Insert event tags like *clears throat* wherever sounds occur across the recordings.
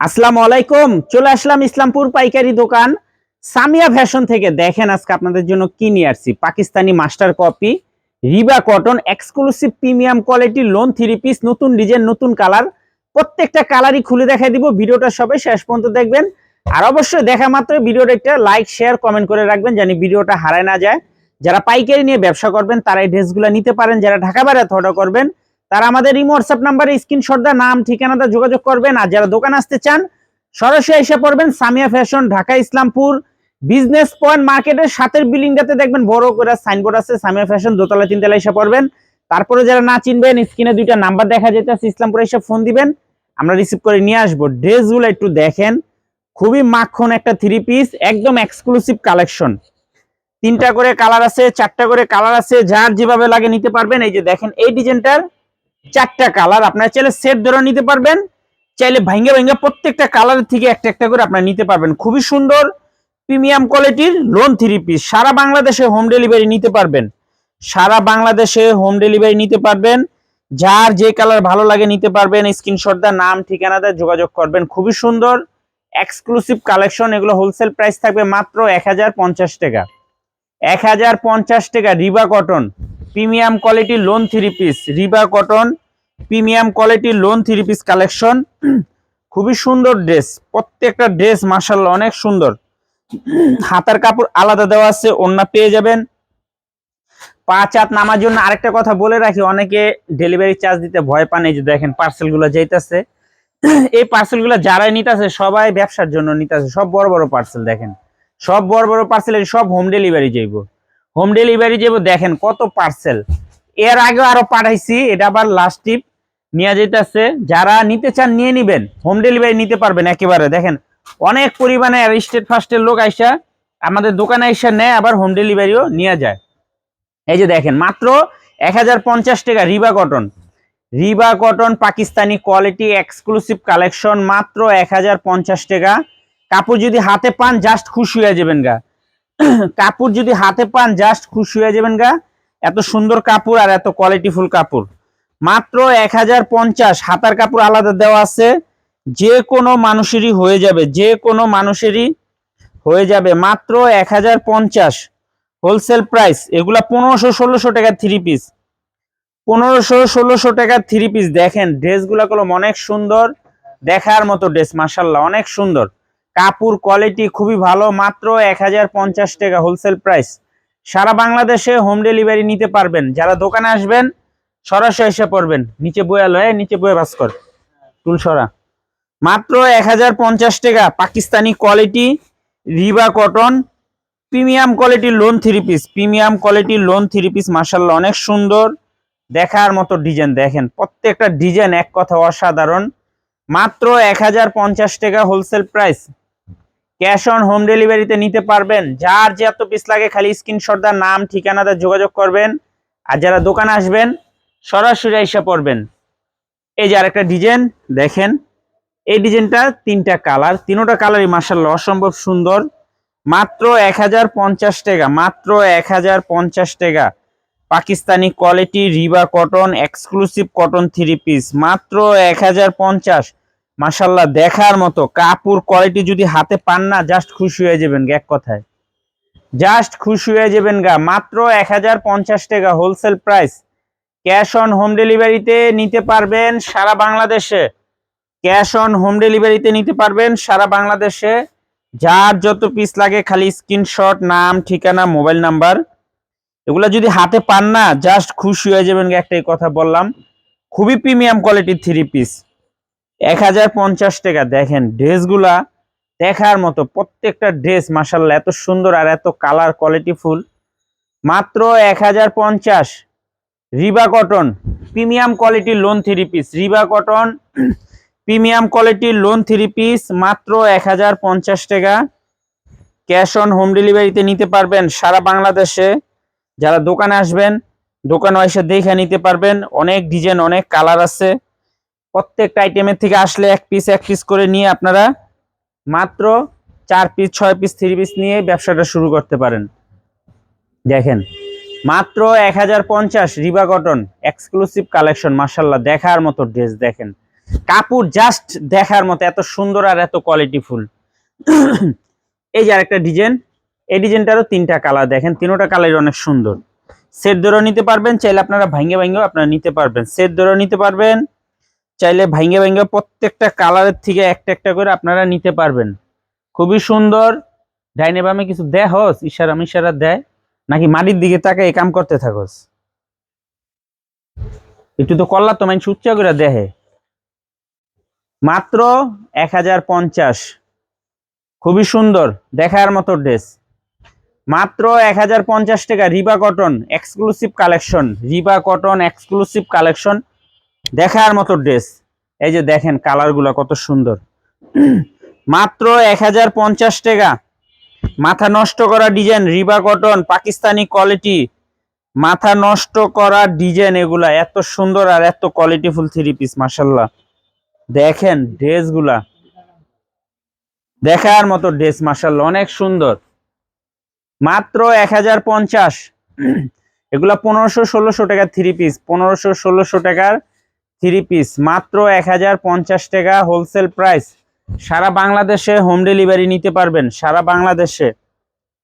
আসসালামু আলাইকুম, চলে আসলাম ইসলামপুর পাইকারি দোকান। সামিয়া ফ্যাশন থেকে দেখেন আজকে আপনাদের জন্য কি নিয়ে আসছি। পাকিস্তানি মাস্টার কপি রিবা cotton exclusive premium quality lawn three piece নতুন ডিজাইন নতুন কালার প্রত্যেকটা কালারই খুলে দেখাই দিব, ভিডিওটা সবাই শেষ পর্যন্ত দেখবেন। আর অবশ্যই দেখা মাত্র ভিডিওটা একটা লাইক শেয়ার কমেন্ট করে রাখবেন জানি ভিডিওটা হারায় না যায়। যারা পাইকারি নিয়ে ব্যবসা করবেন, তারা এই ড্রেসগুলো নিতে পারেন। যারা ঢাকা বাইরে অর্ডার করবেন তারা আমাদের ইমো হোয়াটসঅ্যাপ নাম্বারে স্ক্রিনশট দা নাম, ঠিকানাটা যোগাযোগ করবেন আর যারা দোকান আসতে চান, সরাসরি এসে পড়বেন Samia fashion Dhaka, Islampur business point মার্কেটের সাতের বিল্ডিংটাতে দেখবেন বড় করে সাইনবোর্ড আছে, সামিয়া ফ্যাশন দোতলা, তিনতলা এসে পড়বেন। তারপরে যারা না চিনবেন স্ক্রিনে দুইটা নাম্বার দেখা যেতেছে ইসলামপুরে এসে ফোন দিবেন। আমরা রিসিভ করে নিয়ে আসব। ড্রেসগুলো একটু দেখেন। খুবই মাখন একটা থ্রি পিস একদম এক্সক্লুসিভ কালেকশন তিনটা করে কালার আছে, চারটা করে কালার আছে, যার যেভাবে লাগে নিতে পারবেন। এই যে দেখেন, এই ডিজাইনটার চারটা কালার আপনারা চাইলে সেট ধরে নিতে পারবেন। চাইলে ভাঙ্গে ভাঙ্গে প্রত্যেকটা কালার থেকে একটা একটা করে আপনারা নিতে পারবেন। খুবই সুন্দর প্রিমিয়াম কোয়ালিটির লোন থ্রি পিস সারা বাংলাদেশে হোম ডেলিভারি নিতে পারবেন। সারা বাংলাদেশে হোম ডেলিভারি নিতে পারবেন। যার যে কালার ভালো লাগে নিতে পারবেন। স্ক্রিনশট দা নাম ঠিকানাতে যোগাযোগ করবেন। খুবই সুন্দর এক্সক্লুসিভ কালেকশন এগুলো হোলসেল প্রাইস থাকবে মাত্র এক হাজার পঞ্চাশ টাকা। এক হাজার পঞ্চাশ টাকা রিবা cotton premium quality lawn three piece, রিবা cotton, premium quality lawn three piece collection. খুবই সুন্দর ড্রেস, প্রত্যেকটা ড্রেস মার্শাল্লাহ অনেক সুন্দর। হাতার কাপড় আলাদা দেওয়া আছে ওন্না পেয়ে যাবেন। পাঁচ হাত নামার জন্য আরেকটা কথা বলে রাখি, অনেকে ডেলিভারি চার্জ দিতে ভয় পান, এই যে দেখেন পার্সেলগুলো যাইতেছে। এই পার্সেলগুলো যারাই নিতেছে, সবাই ব্যবসার জন্য নিতেছে, সব বড় বড় পার্সেল দেখেন। সব বড় বড় পার্সেল সব হোম ডেলিভারি যাইব। হোম ডেলিভারি যাইব দেখেন কত পার্সেল এর আগে আরও পাঠাইছি, এটা আবার লাস্ট টিপ নিয়ে যেতেছে যারা নিতে চান নিয়ে নিবেন। হোম ডেলিভারি নিতে পারবেন একেবারে। দেখেন, অনেক পরিমাণে স্টেট ফার্স্টের লোক আইসা, আমাদের দোকানে আইসা নেয়, আবার হোম ডেলিভারিও নিয়ে যায়। এই যে দেখেন, মাত্র এক হাজার পঞ্চাশ টাকা রিবা কটন রিবা cotton Pakistani quality exclusive collection মাত্র এক হাজার পঞ্চাশ টাকা। কাপড় যদি হাতে পান জাস্ট খুশি হয়ে যাবেন গা। *clears throat* কাপড় যদি হাতে পান জাস্ট খুশি হয়ে যাবেন গা। এত সুন্দর কাপড় আর এত কোয়ালিটিফুল কাপড়। মাত্র এক হাজার পঞ্চাশ, হাতার কাপড় আলাদা দেওয়া আছে। যে কোনো মানুষেরই হয়ে যাবে, যে কোনো মানুষেরই হয়ে যাবে। মাত্র এক হাজার পঞ্চাশ হোলসেল প্রাইস এগুলা পনেরোশো, ষোলোশো টাকার থ্রি পিস পনেরোশো, ষোলোশো টাকার থ্রি পিস দেখেন ড্রেসগুলো অনেক সুন্দর, দেখার মতো ড্রেস মার্শাল্লাহ অনেক সুন্দর। কাপড় কোয়ালিটি খুবই ভালো, মাত্র এক হাজার পঞ্চাশ টাকা হোলসেল প্রাইস সারা বাংলাদেশে হোম ডেলিভারি নিতে পারবেন। যারা দোকানে আসবেন, সরাসরি এসে পড়বেন। নিচে বয়া লয় নিচে বয়ে ভাস্কর তুলসরা মাত্র এক হাজার পঞ্চাশ টাকা পাকিস্তানি কোয়ালিটি রিবা cotton premium quality lawn three piece premium quality lawn three piece মার্শাল্লাহ অনেক সুন্দর, দেখার মতো ডিজাইন দেখেন, প্রত্যেকটা ডিজাইন এক কথা অসাধারণ। মাত্র এক হাজার পঞ্চাশ টাকা wholesale price cash on home ডেলিভারিতে নিতে পারবেন। যার যে এত পিস লাগে খালি স্ক্রিনশট দা নাম, ঠিকানাতে যোগাযোগ করবেন। আর যারা দোকানে আসবেন, সরাসরি এসে পড়বেন। এই যে আরেকটা ডিজাইন, দেখেন। এই ডিজাইনটা তিনটা কালার, তিনোটা কালারই মার্শাল্লাহ অসম্ভব সুন্দর। মাত্র এক হাজার পঞ্চাশ টাকা, মাত্র এক হাজার পঞ্চাশ টাকা। পাকিস্তানি কোয়ালিটি রিবা cotton exclusive cotton three piece মাত্র এক হাজার পঞ্চাশ। মাসাল্লাহ দেখার মতো। কাপড় কোয়ালিটি যদি হাতে পান না জাস্ট খুশি হয়ে যাবেন এক কথায়। জাস্ট খুশি হয়ে যাবেন গা। মাত্র এক হাজার পঞ্চাশ টাকা wholesale price cash on home ডেলিভারিতে নিতে পারবেন সারা বাংলাদেশে। ক্যাশ অন হোম ডেলিভারিতে নিতে পারবেন সারা বাংলাদেশে। যার যত পিস লাগে, খালি স্ক্রিনশট নাম, ঠিকানা মোবাইল নাম্বার এগুলা যদি হাতে পান না জাস্ট খুশি হয়ে যাবেন একটাই কথা বললাম। খুবই প্রিমিয়াম কোয়ালিটির থ্রি পিস এক হাজার পঞ্চাশ টাকা। দেখেন, ড্রেসগুলা দেখার মতো প্রত্যেকটা ড্রেস মাসাল্লাহ এত সুন্দর আর এত কালার কোয়ালিটি ফুল। মাত্র এক হাজার পঞ্চাশ। রিবা কটন, প্রিমিয়াম কোয়ালিটির লোন থ্রি পিস রিবা কটন, প্রিমিয়াম কোয়ালিটির লোন থ্রি পিস মাত্র এক হাজার পঞ্চাশ টাকা। ক্যাশ অন হোম ডেলিভারিতে নিতে পারবেন সারা বাংলাদেশে। যারা দোকানে আসবেন, দোকানে এসে দেখে নিতে পারবেন। অনেক ডিজাইন, অনেক কালার আছে। প্রত্যেকটা আইটেমের থেকে আসলে এক পিস এক পিস করে নিয়ে আপনারা মাত্র চার পিস ছয় পিস থ্রি পিস নিয়ে ব্যবসাটা শুরু করতে পারেন। দেখেন, মাত্র এক হাজার পঞ্চাশ রিবা কটন এক্সক্লুসিভ কালেকশন মার্শাল্লাহ দেখার মতো ড্রেস দেখেন। কাপড় জাস্ট দেখার মতো, এত সুন্দর আর এত কোয়ালিটি ফুল। এই যে আরেকটা ডিজাইন, এই ডিজাইনটারও তিনটা কালার দেখেন, তিনোটা কালার অনেক সুন্দর। সেট ধরেও নিতে পারবেন, চাইলে আপনারা ভাঙ্গে ভাঙ্গেও আপনারা নিতে পারবেন। সেট ধরেও নিতে পারবেন চাইলে ভাঙ্গে ভাঙ্গে প্রত্যেকটা কালারের থেকে একটা একটা করে আপনারা নিতে পারবেন। খুবই সুন্দর। ডাইনে বামে কিছু দেহ ইশারা মিশারা দেয়। নাকি মাটির দিকে তাকে এই কাম করতে থাকস। একটু তো কল্লা তো মাইন সুচ্চা করে দেহে মাত্র এক হাজার পঞ্চাশ। খুবই সুন্দর, দেখার মতো ড্রেস। মাত্র এক হাজার পঞ্চাশ টাকা রিবা কটন এক্সক্লুসিভ কালেকশন। রিবা কটন এক্সক্লুসিভ কালেকশন। দেখার মতো ড্রেস এই যে দেখেন কালারগুলো কত সুন্দর। *clears throat* মাত্র এক হাজার পঞ্চাশ টাকা। মাথা নষ্ট করা ডিজাইন রিবা কটন পাকিস্তানি কোয়ালিটি মাথা নষ্ট করা ডিজাইন এগুলা এত সুন্দর আর এত কোয়ালিটিফুল থ্রি পিস মাসাল্লাহ দেখেন ড্রেসগুলা দেখার মতো ড্রেস মাসাল্লাহ অনেক সুন্দর। মাত্র এক হাজার পঞ্চাশ। *clears throat* এগুলা পনেরোশো ষোলোশো টাকার থ্রি পিস পনেরোশো ষোলোশো টাকার থ্রি পিস, মাত্র এক হাজার পঞ্চাশ টাকা হোলসেল প্রাইস। সারা বাংলাদেশে হোম ডেলিভারি নিতে পারবেন, সারা বাংলাদেশে।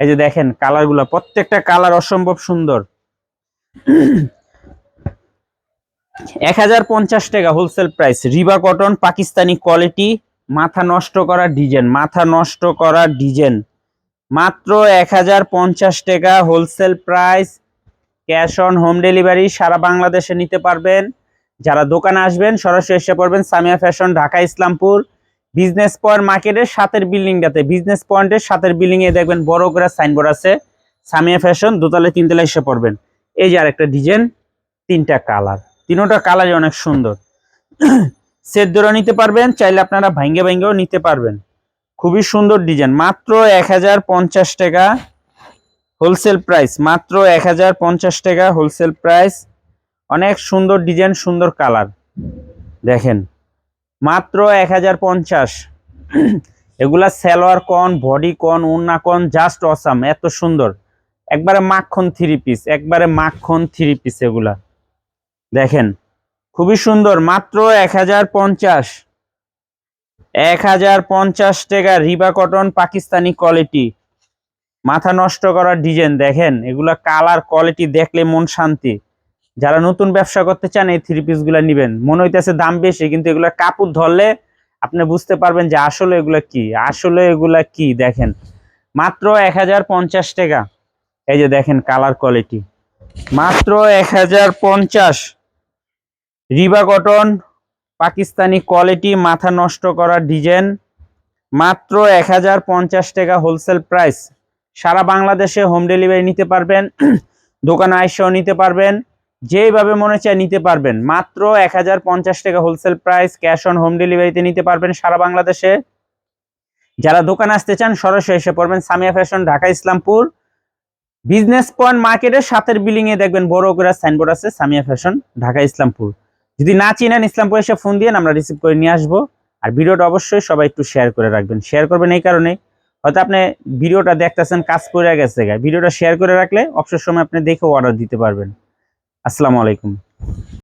এই যে দেখেন কালারগুলো, প্রত্যেকটা কালার অসম্ভব সুন্দর। এক হাজার পঞ্চাশ টাকা হোলসেল প্রাইস, রিবা কটন, পাকিস্তানি কোয়ালিটি, মাথা নষ্ট করা ডিজাইন, মাথা নষ্ট করা ডিজাইন। মাত্র এক হাজার পঞ্চাশ টাকা wholesale price, cash on home delivery সারা বাংলাদেশে নিতে পারবেন। যারা দোকানে আসবেন, সরাসরি এসে পড়বেন Samia fashion, Dhaka Islampur. Business point মার্কেটের সাতের বিল্ডিংটাতে, বিজনেস পয়েন্টের সাতের বিল্ডিং এ দেখবেন বড় করে সাইনবোর্ড আছে, সামিয়া ফ্যাশন, দোতলায়, তিনতলায় এসে পড়বেন। এই যে আরেকটা ডিজাইন তিনটা কালার তিনোটা কালারই অনেক সুন্দর। *clears throat* সেট ধরে নিতে পারবেন, চাইলে আপনারা ভাঙ্গে ভাঙ্গেও নিতে পারবেন। খুবই সুন্দর ডিজাইন মাত্র এক হাজার পঞ্চাশ টাকা হোলসেল প্রাইস মাত্র এক হাজার পঞ্চাশ টাকা হোলসেল প্রাইস অনেক সুন্দর ডিজাইন, সুন্দর কালার। দেখেন, মাত্র এক হাজার পঞ্চাশ। এগুলা সালোয়ার কন, বডি কন উন্না কন জাস্ট অসাম এত সুন্দর। একবারে মাখন থ্রি পিস একবারে মাখন থ্রি পিস এগুলা। দেখেন, খুবই সুন্দর, মাত্র এক হাজার পঞ্চাশ। এক হাজার পঞ্চাশ টাকা রিবা কটন, পাকিস্তানি কোয়ালিটি মাথা নষ্ট করার ডিজাইন দেখেন, এগুলা কালার কোয়ালিটি দেখলে মন শান্তি। যারা নতুন ব্যবসা করতে চান, এই থ্রি পিসগুলা নিবেন। মনে হইতেছে দাম বেশি, কিন্তু এগুলো কাপড় ধরলে আপনি বুঝতে পারবেন যে আসলে এগুলা কি। আসলে এগুলা কি, দেখেন। মাত্র এক হাজার পঞ্চাশ টাকা। এই যে দেখেন কালার কোয়ালিটি মাত্র এক হাজার পঞ্চাশ। রিবা কটন পাকিস্তানি কোয়ালিটি মাথা নষ্ট করা ডিজাইন মাত্র এক হাজার পঞ্চাশ টাকা হোলসেল প্রাইস সারা বাংলাদেশে হোম ডেলিভারি নিতে পারবেন। *clears throat* দোকানে আইসেও নিতে পারবেন। যেইভাবে মনে চায় নিতে পারবেন। মাত্র এক হাজার পঞ্চাশ টাকা wholesale price cash on home ডেলিভারিতে নিতে পারবেন সারা বাংলাদেশে। যারা দোকানে আসতে চান, সরাসরি এসে পড়বেন Samia fashion Dhaka, Islampur. Business point মার্কেটের সাতের বিল্ডিং এ দেখবেন বড় করে সাইনবোর্ড আছে, সামিয়া ফ্যাশন ঢাকা, ইসলামপুর। যদি না চিনেন ইসলামপুর, এসে ফোন দিয়ে আমরা রিসিভ করে নিয়ে আসব। আর ভিডিওটা অবশ্যই সবাই একটু শেয়ার করে রাখবেন। শেয়ার করবেন এই কারণে। হয়তো আপনি ভিডিওটা দেখতেছেন, কাজ করে গেছে ভিডিওটা শেয়ার করে রাখলে অবসর সময় আপনি দেখে অর্ডার দিতে পারবেন। আসসালামু আলাইকুম।